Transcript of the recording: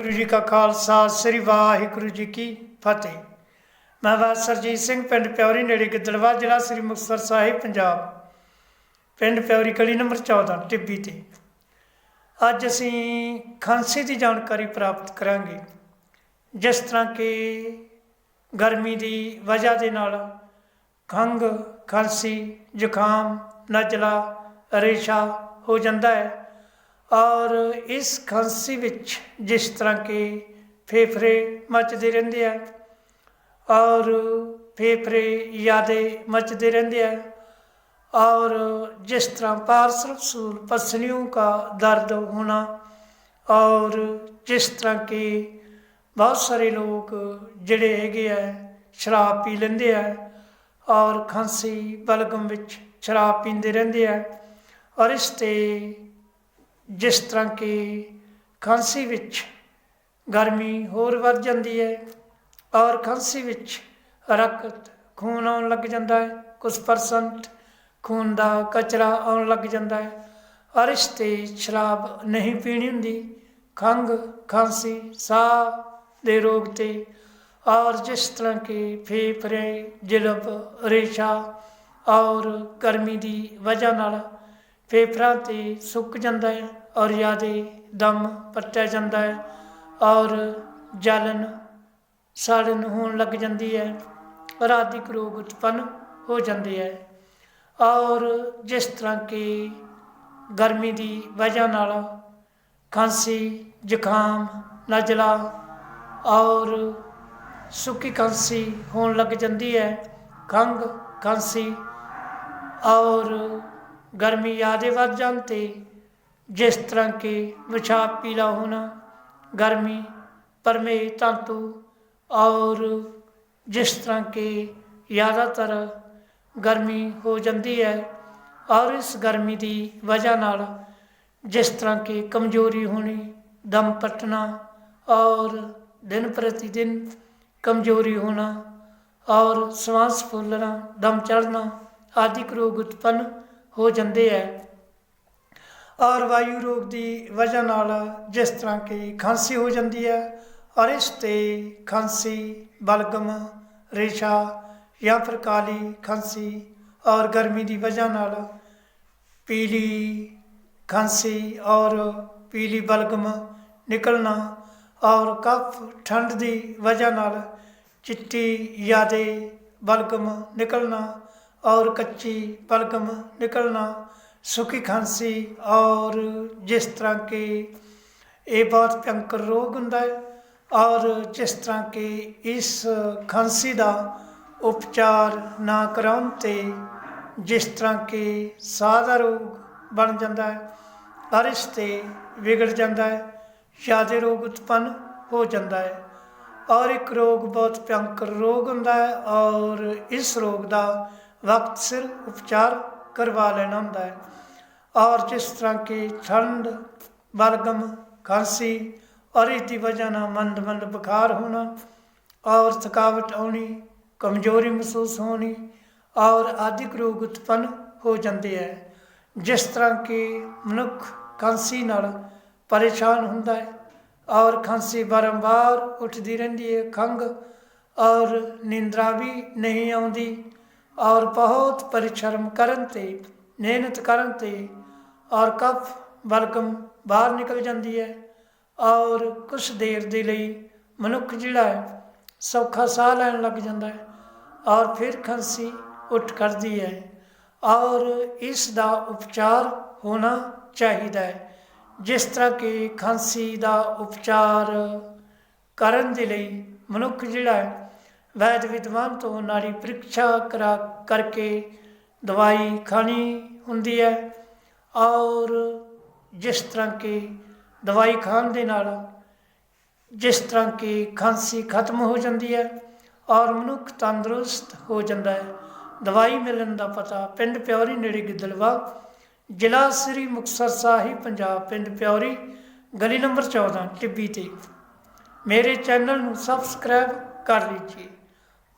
ਗੁਰੂ ਜੀ ਕਾ ਖਾਲਸਾ, ਸ੍ਰੀ ਵਾਹਿਗੁਰੂ ਜੀ ਕੀ ਫਤਿਹ। ਮੈਂ ਬਾਦ ਸਰਜੀਤ ਸਿੰਘ, ਪਿੰਡ ਪਿਉਰੀ ਨੇੜੇ ਗਿੱਦੜਵਾ, ਜ਼ਿਲ੍ਹਾ ਸ੍ਰੀ ਮੁਕਤਸਰ ਸਾਹਿਬ, ਪੰਜਾਬ। ਪਿੰਡ ਪਿਉਰੀ ਗਲੀ ਨੰਬਰ 14 ਟਿੱਬੀ ਤੇ। ਅੱਜ ਅਸੀਂ ਖਾਂਸੀ ਦੀ ਜਾਣਕਾਰੀ ਪ੍ਰਾਪਤ ਕਰਾਂਗੇ। ਜਿਸ ਤਰ੍ਹਾਂ ਕਿ ਗਰਮੀ ਦੀ ਵਜ੍ਹਾ ਦੇ ਨਾਲ ਖੰਘ, ਖਾਂਸੀ, ਜ਼ੁਕਾਮ, ਨਜ਼ਲਾ, ਰੇਸ਼ਾ ਹੋ ਜਾਂਦਾ ਹੈ। ਔਰ ਇਸ ਖਾਂਸੀ ਵਿੱਚ ਜਿਸ ਤਰ੍ਹਾਂ ਕਿ ਫੇਫੜੇ ਮੱਚਦੇ ਰਹਿੰਦੇ ਆ, ਔਰ ਫੇਫੜੇ ਯਾਦੇ ਮੱਚਦੇ ਰਹਿੰਦੇ ਆ, ਔਰ ਜਿਸ ਤਰ੍ਹਾਂ ਪਾਰਸਲ ਪਾਰਸਰਸੂਲ ਪਸਲੀਓਂ ਦਾ ਦਰਦ ਹੋਣਾ, ਔਰ ਜਿਸ ਤਰ੍ਹਾਂ ਕਿ ਬਹੁਤ ਸਾਰੇ ਲੋਕ ਜਿਹੜੇ ਹੈਗੇ ਆ, ਸ਼ਰਾਬ ਪੀ ਲੈਂਦੇ ਆ, ਔਰ ਖਾਂਸੀ ਬਲਗਮ ਵਿੱਚ ਸ਼ਰਾਬ ਪੀਂਦੇ ਰਹਿੰਦੇ ਆ, ਔਰ ਇਸ ਤੇ ਜਿਸ ਤਰ੍ਹਾਂ ਕਿ ਖਾਂਸੀ ਵਿੱਚ ਗਰਮੀ ਹੋਰ ਵੱਧ ਜਾਂਦੀ ਹੈ ਔਰ ਖਾਂਸੀ ਵਿੱਚ ਰਕਤ ਖੂਨ ਆਉਣ ਲੱਗ ਜਾਂਦਾ ਹੈ ਕੁਝ ਪਰਸੈਂਟ ਖੂਨ ਦਾ ਕਚਰਾ ਆਉਣ ਲੱਗ ਜਾਂਦਾ ਹੈ ਔਰ ਇਸ ਤੇ ਸ਼ਰਾਬ ਨਹੀਂ ਪੀਣੀ ਹੁੰਦੀ, ਖੰਘ, ਖਾਂਸੀ, ਸਾਹ ਦੇ ਰੋਗ ਤੇ ਔਰ ਜਿਸ ਤਰ੍ਹਾਂ ਕਿ ਫੇਫੜੇ ਜਿਲਬ ਰੇਸ਼ਾ ਔਰ ਗਰਮੀ ਦੀ ਵਜ੍ਹਾ ਨਾਲ ਫੇਫੜਾਂ ਤੇ ਸੁੱਕ ਜਾਂਦਾ ਹੈ। ਔਰ ਜਿਆਦੇ ਦਮ ਪੱਟਿਆ ਜਾਂਦਾ ਹੈ ਔਰ ਜਲਨ ਸਾੜਨ ਹੋਣ ਲੱਗ ਜਾਂਦੀ ਹੈ। ਔਰ ਆਦਿਕ ਰੋਗ ਉਤਪੰਨ ਹੋ ਜਾਂਦੇ ਹੈ ਔਰ ਜਿਸ ਤਰ੍ਹਾਂ ਕਿ ਗਰਮੀ ਦੀ ਵਜ੍ਹਾ ਨਾਲ ਖਾਂਸੀ, ਜ਼ੁਕਾਮ, ਨਜ਼ਲਾ ਔਰ ਸੁੱਕੀ ਖਾਂਸੀ ਹੋਣ ਲੱਗ ਜਾਂਦੀ ਹੈ। ਖੰਘ, ਖਾਂਸੀ ਔਰ ਗਰਮੀ ਜ਼ਿਆਦੇ ਵੱਧ ਜਾਣ ਤੇ ਜਿਸ ਤਰ੍ਹਾਂ ਕਿ ਵਿਸ਼ਾਬ ਪੀਲਾ ਹੋਣਾ, ਗਰਮੀ ਪਰਮੇ ਤੰਤੂ ਔਰ ਜਿਸ ਤਰ੍ਹਾਂ ਕਿ ਜ਼ਿਆਦਾਤਰ ਗਰਮੀ ਹੋ ਜਾਂਦੀ ਹੈ ਔਰ ਇਸ ਗਰਮੀ ਦੀ ਵਜ੍ਹਾ ਨਾਲ ਜਿਸ ਤਰ੍ਹਾਂ ਕਿ ਕਮਜ਼ੋਰੀ ਹੋਣੀ, ਦਮ ਪਟਣਾ ਔਰ ਦਿਨ ਪ੍ਰਤੀ ਦਿਨ ਕਮਜ਼ੋਰੀ ਹੋਣਾ ਔਰ ਸਵਾਸ ਫੁੱਲਣਾ, ਦਮ ਚੜਨਾ ਆਦਿਕ ਰੋਗ ਉਤਪੰਨ ਹੋ ਜਾਂਦੇ ਹੈ। ਔਰ ਵਾਯੂ ਰੋਗ ਦੀ ਵਜ੍ਹਾ ਨਾਲ ਜਿਸ ਤਰ੍ਹਾਂ ਕਿ ਖਾਂਸੀ ਹੋ ਜਾਂਦੀ ਹੈ ਔਰ ਇਸ ਤੇ ਖਾਂਸੀ, ਬਲਗਮ, ਰੇਸ਼ਾ ਜਾਂ ਫਿਰ ਕਾਲੀ ਖਾਂਸੀ ਔਰ ਗਰਮੀ ਦੀ ਵਜ੍ਹਾ ਨਾਲ ਪੀਲੀ ਖਾਂਸੀ ਔਰ ਪੀਲੀ ਬਲਗਮ ਨਿਕਲਣਾ ਔਰ ਕਫ ਠੰਡ ਦੀ ਵਜ੍ਹਾ ਨਾਲ ਚਿੱਟੀ ਯਾਦੇ ਬਲਗਮ ਨਿਕਲਣਾ ਔਰ ਕੱਚੀ ਬਲਗਮ ਨਿਕਲਣਾ ਸੁੱਕੀ ਖਾਂਸੀ ਔਰ ਜਿਸ ਤਰ੍ਹਾਂ ਕਿ ਇਹ ਬਹੁਤ ਭਿਅੰਕਰ ਰੋਗ ਹੁੰਦਾ ਹੈ, ਔਰ ਜਿਸ ਤਰ੍ਹਾਂ ਕਿ ਇਸ ਖਾਂਸੀ ਦਾ ਉਪਚਾਰ ਨਾ ਕਰਾਉਣ ਤੇ ਜਿਸ ਤਰ੍ਹਾਂ ਕਿ ਸਾਹ ਦਾ ਰੋਗ ਬਣ ਜਾਂਦਾ ਹੈ ਔਰ ਇਸ ਤੇ ਵਿਗੜ ਜਾਂਦਾ ਹੈ, ਜ਼ਿਆਦਾ ਰੋਗ ਉਤਪੰਨ ਹੋ ਜਾਂਦਾ ਹੈ, ਔਰ ਇੱਕ ਰੋਗ ਬਹੁਤ ਭਿਅੰਕਰ ਰੋਗ ਹੁੰਦਾ ਹੈ, ਔਰ ਇਸ ਰੋਗ ਦਾ ਵਕਤ ਸਿਰ ਉਪਚਾਰ ਕਰਵਾ ਲੈਣਾ ਹੁੰਦਾ ਹੈ। ਔਰ ਜਿਸ ਤਰ੍ਹਾਂ ਕਿ ਠੰਡ ਬਲਗਮ ਖਾਂਸੀ ਔਰ ਇਸ ਦੀ ਵਜ੍ਹਾ ਨਾਲ ਮੰਦ ਮੰਦ ਬੁਖਾਰ ਹੋਣਾ ਔਰ ਥਕਾਵਟ ਆਉਣੀ, ਕਮਜ਼ੋਰੀ ਮਹਿਸੂਸ ਹੋਣੀ ਔਰ ਆਦਿਕ ਰੋਗ ਉਤਪੰਨ ਹੋ ਜਾਂਦੇ ਹੈ। ਜਿਸ ਤਰ੍ਹਾਂ ਕਿ ਮਨੁੱਖ ਖਾਂਸੀ ਨਾਲ ਪਰੇਸ਼ਾਨ ਹੁੰਦਾ ਹੈ ਔਰ ਖਾਂਸੀ ਬਾਰੰਬਾਰ ਉੱਠਦੀ ਰਹਿੰਦੀ ਹੈ, ਖੰਘ ਔਰ ਨਿੰਦਰਾ ਵੀ ਨਹੀਂ ਆਉਂਦੀ। ਔਰ ਬਹੁਤ ਪਰਿਸ਼ਰਮ ਕਰਨ ਤੇ, ਮਿਹਨਤ ਕਰਨ ਤੇ ਔਰ ਕਫ ਬਲਗਮ ਬਾਹਰ ਨਿਕਲ ਜਾਂਦੀ ਹੈ ਔਰ ਕੁਝ ਦੇਰ ਦੇ ਲਈ ਮਨੁੱਖ ਜਿਹੜਾ ਹੈ ਸੌਖਾ ਸਾਹ ਲੈਣ ਲੱਗ ਜਾਂਦਾ ਹੈ ਔਰ ਫਿਰ ਖਾਂਸੀ ਉੱਠ ਕਰਦੀ ਹੈ ਔਰ ਇਸ ਦਾ ਉਪਚਾਰ ਹੋਣਾ ਚਾਹੀਦਾ ਹੈ। ਜਿਸ ਤਰ੍ਹਾਂ ਕਿ ਖਾਂਸੀ ਦਾ ਉਪਚਾਰ ਕਰਨ ਦੇ ਲਈ ਮਨੁੱਖ ਜਿਹੜਾ ਹੈ ਵੈਦ ਵਿਦਵਾਨ ਤੋਂ ਨਾੜੀ ਪ੍ਰੀਖਿਆ ਕਰਾ ਕਰਕੇ ਦਵਾਈ ਖਾਣੀ ਹੁੰਦੀ ਹੈ ਔਰ ਜਿਸ ਤਰ੍ਹਾਂ ਕਿ ਦਵਾਈ ਖਾਣ ਦੇ ਨਾਲ ਜਿਸ ਤਰ੍ਹਾਂ ਕਿ ਖਾਂਸੀ ਖਤਮ ਹੋ ਜਾਂਦੀ ਹੈ ਔਰ ਮਨੁੱਖ ਤੰਦਰੁਸਤ ਹੋ ਜਾਂਦਾ ਹੈ, ਦਵਾਈ ਮਿਲਣ ਦਾ ਪਤਾ ਪਿੰਡ ਪਿਉਰੀ ਨੇੜੇ ਗਿੱਦਲਵਾ ਜ਼ਿਲ੍ਹਾ ਸ੍ਰੀ ਮੁਕਤਸਰ ਸਾਹਿਬ, ਪੰਜਾਬ, ਪਿੰਡ ਪਿਉਰੀ ਗਲੀ ਨੰਬਰ 14 ਟਿੱਬੀ ਤੇ। ਮੇਰੇ ਚੈਨਲ ਨੂੰ ਸਬਸਕ੍ਰਾਈਬ ਕਰ ਲੀਜੀਏ।